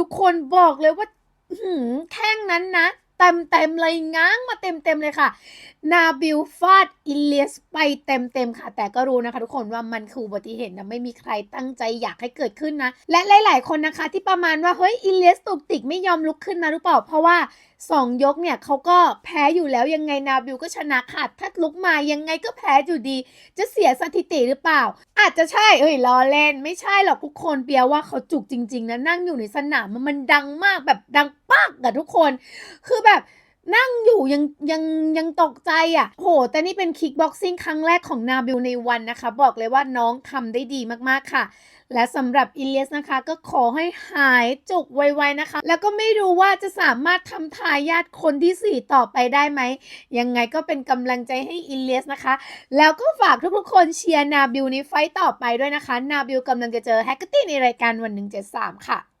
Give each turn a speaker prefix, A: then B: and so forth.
A: ทุกคนบอกเลยว่าหือแข้งนั้นนะ เต็มเต็มเลยง้างมาเต็มเต็มเลยค่ะ นาบิลฟาดอิเลียสไปเต็มเต็มค่ะ แต่ก็รู้นะคะทุกคนว่ามันคืออุบัติเหตุนะไม่มีใครตั้งใจอยากให้เกิดขึ้นนะ และหลาย ๆ คนนะคะ ที่ประมาณว่าเฮ้ยอิเลียสตุกติกไม่ยอมลุกขึ้นนะรือเปล่าเพราะว่าสองยกเนี่ยเขาก็แพ้อยู่แล้วยังไงนาบิลก็ชนะค่ะถ้าลุกมายังไงก็แพ้อยู่ดี จะเสียสถิติหรือเปล่า อาจจะใช่เอ้ยล้อเล่น ไม่ใช่หรอกทุกคนเปียว่าเขาจุกจริง ๆนะนั่งอยู่ในสนามมันมันดังมากแบบดังปั กอะทุกคน คือแบบนั่งอยู่ยังยังยังตกใจอะ่ะ โห แต่นี่เป็นคิกบ็อกซิ่งครั้งแรกของนาบิลในวันนะคะ บอกเลยว่าน้องทำได้ดีมากๆค่ะ และสำหรับอิเลียสนะคะ ก็ขอให้หายจุกไวๆนะคะ แล้วก็ไม่รู้ว่าจะสามารถทำทายาทคนที่ 4 ต่อไปได้ไหม ยังไงก็เป็นกำลังใจให้อิเลียสนะคะ แล้วก็ฝากทุกๆคนเชียร์นาบิลในไฟต์ต่อไปด้วยนะคะ นาบิลกำลังจะเจอแฮกเกอร์ตี้ในรายการวัน173ค่ะ